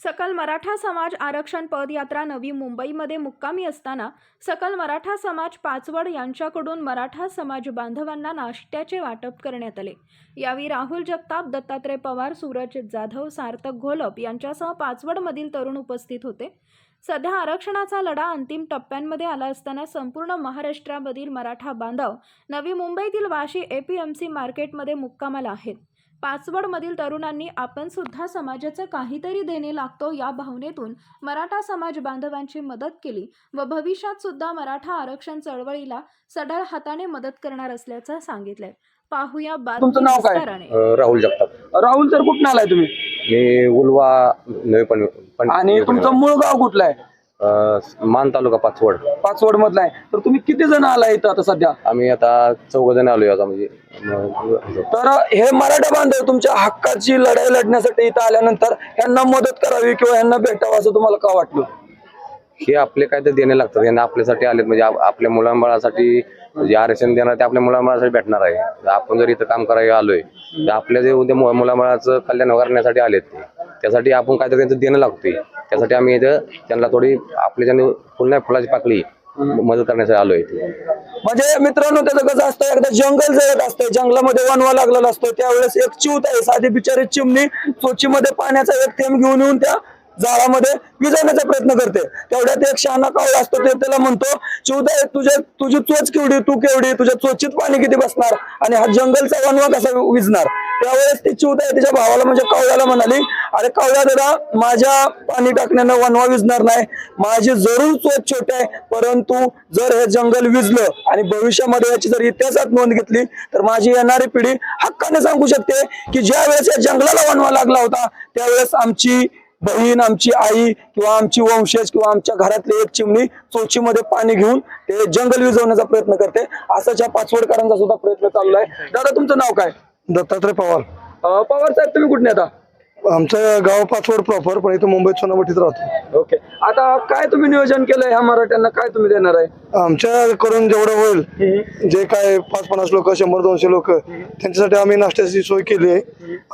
सकल मराठा समाज आरक्षण पदयात्रा नवी मुंबईमध्ये मुक्कामी असताना सकल मराठा समाज पाचवड यांच्याकडून मराठा समाज बांधवांना नाश्त्याचे वाटप करण्यात आले. यावेळी राहुल जगताप दत्तात्रय पवार सूरज जाधव सार्थक घोलप यांच्यासह पाचवडमधील तरुण उपस्थित होते. सध्या आरक्षणाचा लढा अंतिम टप्प्यांमध्ये आला असताना संपूर्ण महाराष्ट्रामधील मराठा बांधव नवी मुंबईतील वाशी एपीएमसी मार्केटमध्ये मुक्कामाला आहेत. पाचवडमधील तरुणांनी आपण सुद्धा समाजाचं काहीतरी देणे लागतो या भावनेतून मराठा समाज बांधवांची मदत केली व भविष्यात सुद्धा मराठा आरक्षण चळवळीला सढळ हाताने मदत करणार असल्याचं सांगितलंय. पाहूया तुमचं नाव काय? राहुल जगताप. राहुल सर कुठून आलाय तुम्ही? मी उलवा नवे पण पण- आणि तुमचं मूळ गाव कुठलं आहे? मान तालुका पाचवड. पाचवड मधला आहे. तर तुम्ही किती जण आलाय इथं आता सध्या? आम्ही आता चौघ जण आलोय आता म्हणजे म- तर हे मराठा बांधव तुमच्या हक्काची लढाई लढण्यासाठी इथं आल्यानंतर यांना मदत करावी किंवा यांना भेटावं असं तुम्हाला का वाटलं? हे आपले काय ते देणे लागतात. यांना आपल्यासाठी आलेत. म्हणजे आप- आपल्या मुलांबाळासाठी जे आरक्षण देणार ते आपल्या मुलांबाळासाठी भेटणार आहे. आपण जर इथं काम करायला आलोय तर आपल्या जे उद्या मुलांबाळाचं कल्याण करण्यासाठी आलेत ते. त्यासाठी आपण काहीतरी त्यांचं देणं लागतोय. त्यासाठी आम्ही इथं त्यांना थोडी आपल्या ज्यांनी फुल नाही फुलाची पाकळी मदत करण्यासाठी आलोय इथे. म्हणजे मित्रांनो त्याचं कसं असतं एकदा जंगल जळत असतं जंगलामध्ये वनवा लागलेला असतो त्यावेळेस एक चिवत आहे साधी बिचारी चिमणी चोचीमध्ये पाण्याचा एक थेंब घेऊन येऊन त्या झाडामध्ये विजवण्याचा प्रयत्न करते. तेवढ्यात एक शहाणा कावळा असतो ते त्याला म्हणतो चिवताय तुझ्या तुझी चोच केवढी तू केवढी तुझ्या चोचीत पाणी किती बसणार? आणि हा जंगलचा वनवा कसा विजणार त्यावेळेस ती चिवताय तिच्या भावाला म्हणजे कावळ्याला म्हणाली अरे कावळ्या दादा माझ्या पाणी टाकण्यानं वनवा विजणार नाही. माझी जरूर चोच छोटी आहे परंतु जर हे जंगल विजलं आणि भविष्यामध्ये याची जर इतिहासात नोंद घेतली तर माझी येणारी पिढी हक्काने सांगू शकते की ज्या वेळेस या जंगलाला वनवा लागला होता त्यावेळेस आमची बहीण आमची आई किंवा आमची वंशज किंवा आमच्या घरातली एक चिमणी चोचीमध्ये पाणी घेऊन ते जंगल विजवण्याचा प्रयत्न करते. असाच या पाचवडकरांचा सुद्धा प्रयत्न चालू आहे. दादा तुमचं नाव काय? दत्तात्रय पवार. अं, पवार साहेब तुम्ही कुठे आता आमचं गाव पाचवड प्रॉपर पण इथं मुंबईत सोनामठीत राहतो. ओके. आता काय तुम्ही नियोजन केलंय ह्या मराठ्यांना? काय तुम्ही देणार आहे? आमच्याकडून जेवढं होईल जे काय पाच पन्नास लोक शंभर दोनशे लोक त्यांच्यासाठी आम्ही नाश्त्याची सोय केली आहे.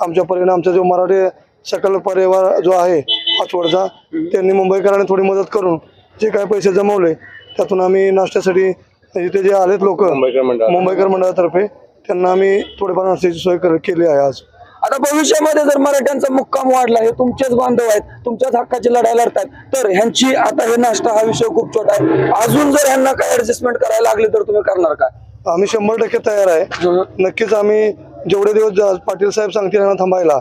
आमच्या परीने आमचा जो मराठी सकल परिवार जो आहे पाचवडचा त्यांनी मुंबईकरांनी थोडी मदत करून जे काय पैसे जमवले त्यातून आम्ही नाश्त्यासाठी इथे जे आलेत लोक मुंबईकर मंडळ मुंबईकर मंडळातर्फे त्यांना आम्ही थोडीफार नाश्त्याची सोय कर- केली आहे आज. आता भविष्यामध्ये जर मराठ्यांचा मुक्काम वाढला हे तुमचेच बांधव आहेत तुमच्याच हक्काची लढाई लढतात तर ह्यांची आता हे नाश्ता हा विषय खूप छोटा आहे. अजून जर ह्यांना काय ऍडजस्टमेंट करायला लागली तर तुम्ही करणार काय? आम्ही शंभर टक्के तयार आहे. नक्कीच आम्ही जेवढे दिवस जा- पाटील साहेब सांगतील यांना थांबायला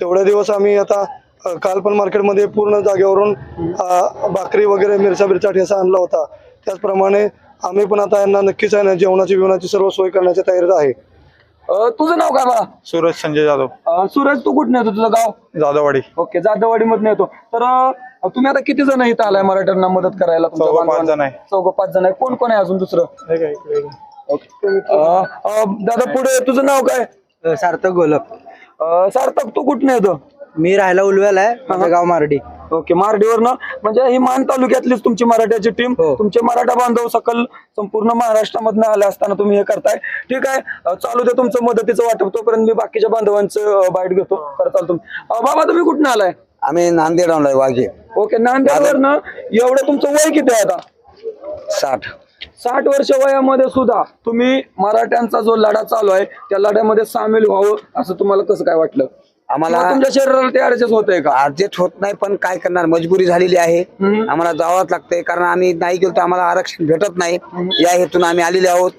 तेवढे दिवस आम्ही आता अ, काल पण मार्केटमध्ये पूर्ण जागेवरून अ, भाकरी वगैरे मिरच्या बिरच्या ठेसा आणला होता. त्याचप्रमाणे आम्ही पण आता यांना नक्कीच आहे ना जेवणाची बिवणाची सर्व सोय करण्याच्या तयारीत आहे. अं, तुझं नाव काय बा सूरज संजय जाधव. अं, सूरज तू कुठं येतो? तुझं गाव? जाधववाडी. ओके जाधववाडी मधून येतो. तर अं, तुम्ही आता किती जण इथं आलाय मराठ्यांना मदत करायला? तुमच्या चौघं, पाच बांधवांना? जण आहे. चौघं पाच जण आहे. कोण कोण आहे अजून दुसरं? अं, अं, दादा पुढे तुझं नाव काय? सार्थक गोलप. अं, सार्थक तू कुठं येतो? मी राहायला उलव्याला आहे. माझं गाव मारडी. ओके मारडीवर ना म्हणजे ही मान तालुक्यातलीच तुमची मराठ्याची टीम हो. तुमचे मराठा बांधव सकल संपूर्ण महाराष्ट्रामधनं आले असताना तुम्ही हे करताय. ठीक आहे अं, चालू दे तुमचं मदतीचं वाटप. तोपर्यंत मी बाकीच्या बांधवांचं बाईट घेतो. करताल तुम्ही अं, बाबा तुम्ही कुठून आलाय? आम्ही नांदेड आणलाय वाघे. ओके नांदेडवर ना एवढं तुमचं वय किती आहे आता? साठ. साठ वर्ष वयामध्ये सुद्धा तुम्ही मराठ्यांचा जो लढा चालू आहे त्या लढ्यामध्ये सामील व्हावं असं तुम्हाला कसं काय वाटलं? आम्हाला तुमच्या शरीराला ते ऍडजस्ट होतंय का? अर्जेट होत नाही पण काय करणार? मजबुरी झालेली आहे. आम्हाला जावंच लागतंय कारण आम्ही नाही गेलो तर आम्हाला आरक्षण भेटत नाही. या हेतून आम्ही आलेले आहोत.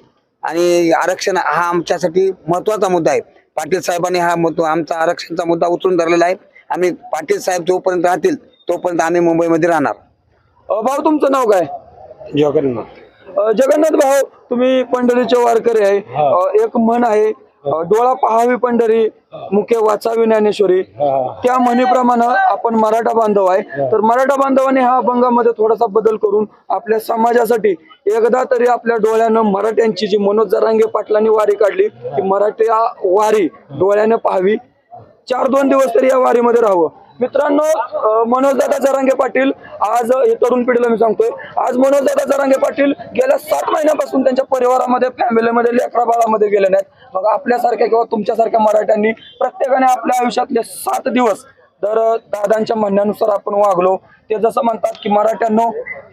आणि आरक्षण हा आमच्यासाठी महत्त्वाचा मुद्दा आहे. पाटील साहेबांनी हा मुद्दा आमचा आरक्षणचा मुद्दा उचलून धरलेला आहे. आम्ही पाटील साहेब जोपर्यंत राहतील तोपर्यंत आम्ही मुंबईमध्ये राहणार. अं, भाऊ तुमचं नाव काय? जगन्नाथ. अ, जगन्नाथ भाऊ तुम्ही पंढरीचे वारकरी आहे. अ, एक म्हण आहे. अ, डोळा पहावी पंढरी मुखे वाचावी ज्ञानेश्वरी. त्या म्हणीप्रमाणे आपण मराठा बांधव आहे. तर मराठा बांधवाने हा अभंगामध्ये थोडासा बदल करून आपल्या समाजासाठी एकदा तरी आपल्या डोळ्यानं मराठ्यांची जी मनोज जरांगे पाटलांनी वारी काढली ती मराठी वारी डोळ्याने पाहावी. चार दोन दिवस तरी या वारीमध्ये राहावं. मित्रांनो मनोजदादा जरांगे पाटील आज हे तरुण पिढीला मी सांगतोय आज मनोजदादा जरांगे पाटील गेल्या सात महिन्यापासून त्यांच्या परिवारामध्ये फॅमिलीमध्ये लेकरा बाळामध्ये गेले नाहीत मग आपल्यासारख्या किंवा तुमच्यासारख्या मराठ्यांनी प्रत्येकाने आपल्या आयुष्यातले सात दिवस तर दादांच्या म्हणण्यानुसार आपण वागलो. ते जसं म्हणतात की मराठ्यांनो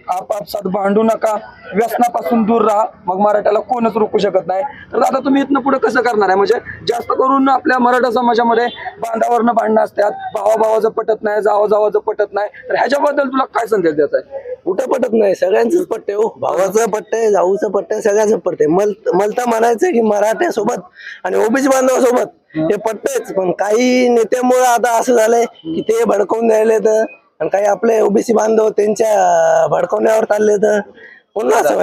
आपापसात भांडू नका. व्यसनापासून दूर राहा. मग मराठ्याला कोणच रोखू शकत नाही. तर दादा तुम्ही इथनं पुढे कसं करणार आहे? म्हणजे जास्त करून आपल्या मराठा समाजामध्ये बांधावरनं भांडणं असतात. भावा भावाचं पटत नाही जावा जावाचं पटत नाही. तर ह्याच्याबद्दल तुला काय संदेश द्यायचा आहे? कुठं पटत नाही. सगळ्यांचंच पट्टे हो. भावाचं पट्टे जाऊचं पट्टे सगळ्यांचं पट्टे मल मलता म्हणायचं की मराठ्यासोबत आणि ओबीसी बांधवासोबत हे. पटतंयच पण काही नेत्यामुळे आता असं झालंय की ते भडकवून द्यायले तर आणि काही आपले ओबीसी बांधव त्यांच्या भडकवण्यावर चालले तर पुन्हा असं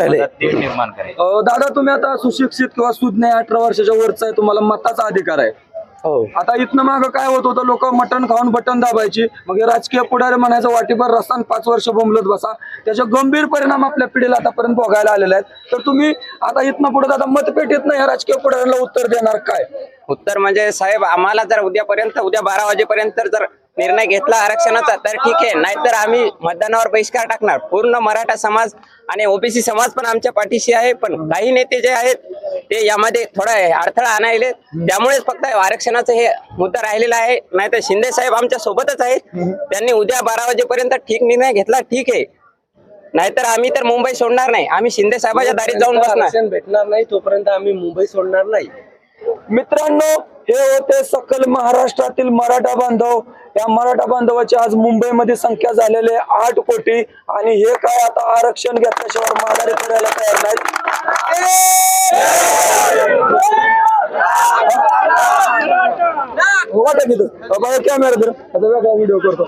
दादा तुम्ही आता सुशिक्षित किंवा सुज्ञ अठरा वर्षाच्या वरचा आहे तुम्हाला मताचा अधिकार आहे. हो आता इथनं माग काय होत होतं? लोक मटण खाऊन बटन दाबायची. मग हे राजकीय पुढारी म्हणायचं वाटीभर रस्ता पाच वर्ष बोंबलत बसा. त्याचे गंभीर परिणाम आपल्या पिढीला आतापर्यंत भोगायला आलेले आहेत. तर तुम्ही आता इथनं पुढे आता मतपेटीत नाही या राजकीय पुढाऱ्यांना उत्तर देणार काय? उत्तर म्हणजे साहेब आम्हाला जर उद्यापर्यंत उद्या बारा वाजेपर्यंत जर निर्णय घेतला आरक्षणाचा तर ठीक आहे. नाहीतर आम्ही मतदानावर बहिष्कार टाकणार. पूर्ण मराठा समाज आणि ओबीसी समाज पण आमच्या पाठीशी आहे पण काही नेते जे आहेत ते यामध्ये थोडा अडथळा आणायले. त्यामुळेच फक्त आरक्षणाचं हे मुद्दा राहिलेला आहे. नाहीतर शिंदे साहेब आमच्या सोबतच आहेत. त्यांनी उद्या बारा वाजेपर्यंत ठीक निर्णय घेतला ठीक आहे. नाहीतर आम्ही तर मुंबई सोडणार नाही. आम्ही शिंदे साहेबाच्या दारीत जाऊन बसणार. भेटणार नाही तोपर्यंत आम्ही मुंबई सोडणार नाही. मित्रांनो हे होते सकल महाराष्ट्रातील मराठा बांधव. या मराठा बांधवाची आज मुंबईमध्ये संख्या झालेली आहे आठ कोटी. आणि हे काय आता आरक्षण घेतल्याशिवाय माघारी फिरायला तयार नाहीत. वाटत कॅमेरा तर आता वेगळा व्हिडिओ करतो.